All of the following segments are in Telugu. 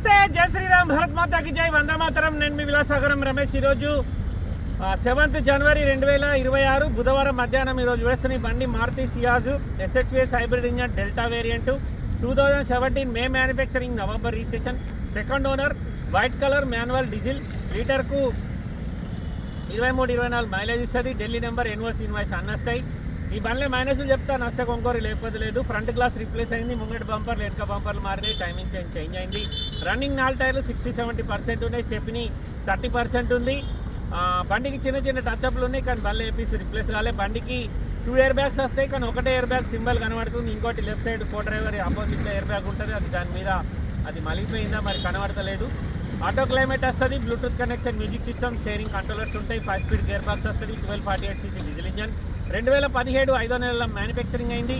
నమస్తే జై శ్రీరామ్ భరత్ మాతాకి జై వంద మాతరం నేను మీ విలాసాగరం రమేష్ ఈరోజు సెవెంత్ జనవరి రెండు వేల ఇరవై ఆరు బుధవారం మధ్యాహ్నం ఈరోజు వేస్తున్న బండి Maruti Ciaz SHVS hybrid engine Delta variant. Two thousand seventeen May manufacturing November registration. Second owner white colour manual diesel. లీటర్కు ఇరవై మూడు ఇరవై నాలుగు మైలేజ్ ఇస్తుంది. ఢిల్లీ నెంబర్ ఎన్వర్స్ ఇన్వాయిస్ అన్నస్తాయి ఈ బండ్లే మైనస్లు చెప్తాను. నస్తే కొంకోరి లేకపోతే లేదు. ఫ్రంట్ గ్లాస్ రీప్లేస్ అయింది. ముంగటి బంపర్లు వెనక బంపర్లు మారినాయి. టైమింగ్ చేంజ్ చేంజ్ అయింది. రన్నింగ్ నాలుగు టైర్లు సిక్స్టీ సెవెంటీ పర్సెంట్ ఉన్నాయి. స్టెప్ని థర్టీ పర్సెంట్ ఉంది. బండికి చిన్న చిన్న టచ్అప్లు ఉన్నాయి. కానీ బండ్లు ఏపీసీ రిప్లేస్ కాలే. బండికి టూ ఇయర్ బ్యాగ్స్ వస్తాయి. కానీ ఒకటే ఇయర్ బ్యాగ్ సింబల్ కనబడుతుంది. ఇంకోటి లెఫ్ట్ సైడ్ కో డ్రైవర్ ఆపోజిట్లో ఇయర్ బ్యాగ్ ఉంటుంది. అది దాని మీద అది మలిగిపోయిందా? మరి కనబడతలేదు. ఆటో క్లైమేట్ వస్తుంది. Bluetooth connection music system steering controllers ఉంటాయి. ఫైవ్ స్పీడ్ గేర్ బాక్స్ వస్తుంది. Twelve forty eight CC diesel engine రెండు వేల పదిహేడు ఐదో నెలల మ్యానుఫ్యాక్చరింగ్ అయింది.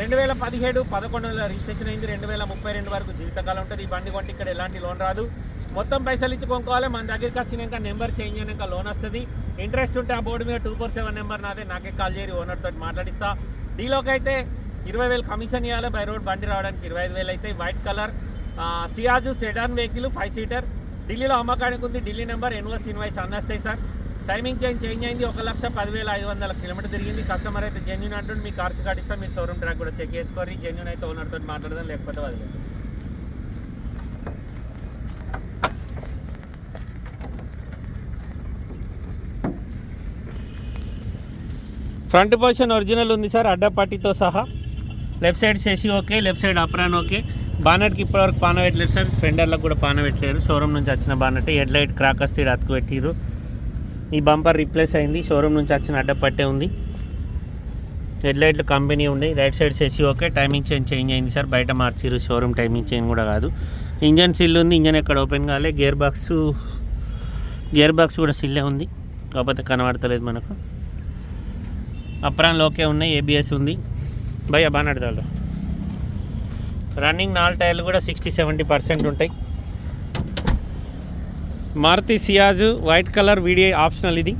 రెండు వేల పదిహేడు పదకొండు నెలల రిజిస్ట్రేషన్ అయింది. రెండు వేల ముప్పై రెండు వరకు జీవితకాలం ఉంటుంది. ఈ బండి కొంటే ఇక్కడ ఎలాంటి లోన్ రాదు. మొత్తం పైసలు ఇచ్చి కొనుక్కోవాలి. మన దగ్గరికి వచ్చినాక నెంబర్ చేంజ్ అయినాక లోన్ వస్తుంది. ఇంట్రెస్ట్ ఉంటే ఆ బోర్డు మీద టూ ఫోర్ సెవెన్ నెంబర్ నాదే. నాకే కాల్ చేయరు ఓనర్ తోటి మాట్లాడిస్తా. డీలోకి అయితే ఇరవై వేలు కమిషన్ ఇవ్వాలి బై రోడ్ బండి రావడానికి ఇరవై ఐదు వేలు అయితే white colour. Ciaz sedan vehicle five seater. ఢిల్లీలో అమ్మకానికి ఉంది. ఢిల్లీ నెంబర్ ఎన్వర్స్ ఇన్వాయిస్ అన్నస్తాయి సార్. టైమింగ్ చేంజ్ చేంజ్ అయింది. ఒక లక్ష పదివేల ఐదు వందల కిలోమీటర్ తిరిగింది. కస్టమర్ అయితే జెన్యున్ అంటుంటే మీ కార్స్ కార్డు మీరు షోరూమ్ ట్రాక్ కూడా చెక్ చేసుకోరి జెన్యున్ అయితే ఓనర్తో మాట్లాడదాం లేకపోతే వదిలేదు ఫ్రంట్ పొజిషన్ ఒరిజినల్ ఉంది సార్ అడ్డపట్టితో సహా. లెఫ్ట్ సైడ్ చేసి okay left side apron okay. బానెట్కి ఇప్పటివరకు పాన పెట్టలేదు సార్. ఫెండర్లకు కూడా పాన పెట్టలేరు షోరూమ్ నుంచి వచ్చిన బానెట్ హెడ్ లైట్ క్రాకస్ తీడు అతుకు పెట్టిరు ఈ బంపర్ రీప్లేస్ అయింది. షోరూమ్ నుంచి వచ్చిన అడ్డపట్టే ఉంది. హెడ్ లైట్లు కంపెనీ ఉంది. రైట్ సైడ్ సెసి ఓకే టైమింగ్ చేంజ్ చేంజ్ అయింది సార్. బయట మార్చిరు షోరూమ్ టైమింగ్ చేంజ్ కూడా కాదు. ఇంజన్ సిల్ ఉంది. ఇంజన్ ఎక్కడ ఓపెన్ కాలే. గేర్ బాక్స్ గేర్ బాక్స్ కూడా సిల్లే ఉంది. కాకపోతే కనబడతలేదు మనకు. అప్రాన్లు ఓకే ఉన్నాయి. ఏబిఎస్ ఉంది. భయ బాగా నడతాడు రన్నింగ్ నాలుగు టైర్లు కూడా సిక్స్టీ సెవెంటీ పర్సెంట్ ఉంటాయి. Maruti Ciaz white colour video optional ఇది.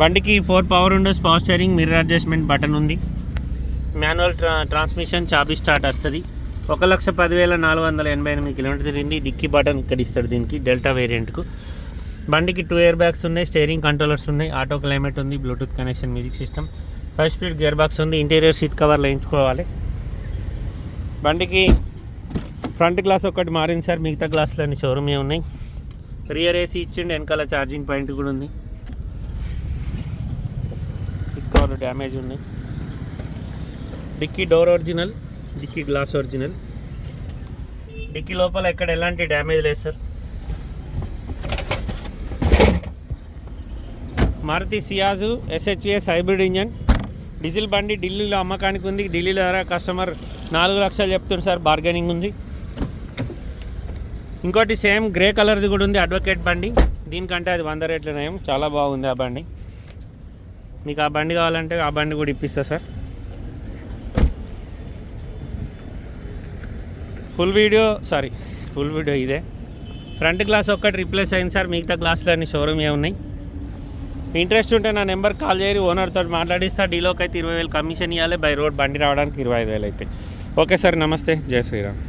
బండికి four power windows power steering mirror adjustment button ఉంది. మాన్యువల్ ట్రా ట్రాన్స్మిషన్ చాబీ స్టార్ట్ వస్తుంది. ఒక లక్ష పదివేల నాలుగు వందల ఎనభై ఎనిమిది కిలోమీటర్ తిరిగింది. డిక్కీ బటన్ ఇక్కడ ఇస్తాడు దీనికి డెల్టా వేరియంట్కు బండికి టూ ఇయర్ బ్యాగ్స్ ఉన్నాయి స్టేరింగ్ కంట్రోలర్స్ ఉన్నాయి ఆటో క్లైమేట్ ఉంది Bluetooth connection music system five speed gear box ఉంది ఇంటీరియర్ సీట్ కవర్లు వేయించుకోవాలి బండికి ఫ్రంట్ గ్లాస్ ఒకటి మారింది సార్ మిగతా గ్లాసులు అన్ని షోరూమే ఉన్నాయి. రియర్ ఏసీ ఇచ్చిండి వెనకాల ఛార్జింగ్ పాయింట్ కూడా ఉంది. కవర్ డ్యామేజ్ ఉన్నాయి dickey door original dickey glass original. Dickey లోపల ఎక్కడ ఎలాంటి డ్యామేజ్ లేదు sir. Maruti Ciaz SHVS hybrid engine. Diesel బండి ఢిల్లీలో అమ్మకానికి ఉంది. ఢిల్లీలో ద్వారా కస్టమర్ నాలుగు లక్షలు చెప్తున్నారు సార్ బార్గెనింగ్ ఉంది. ఇంకోటి సేమ్ గ్రే కలర్ది కూడా ఉంది అడ్వకేట్ బండి. దీనికంటే అది వంద రేట్ల చాలా బాగుంది ఆ బండి. మీకు ఆ బండి కావాలంటే ఆ బండి కూడా ఇప్పిస్తా sir. Full video sorry full video ఇదే. ఫ్రంట్ గ్లాస్ ఒక్కటి రిప్లేస్ అయింది సార్. మిగతా గ్లాసులు అన్ని షోరూమ్ ఏ ఉన్నాయి. ఇంట్రెస్ట్ ఉంటే నా నెంబర్ కాల్ చేయరు. ఓనర్తో మాట్లాడిస్తా. డీలోకి అయితే ఇరవై వేలు కమిషన్ ఇవ్వాలి బై రోడ్ బండి రావడానికి ఇరవై ఐదు వేలు అయితే ఓకే సార్ నమస్తే. జై శ్రీరామ్.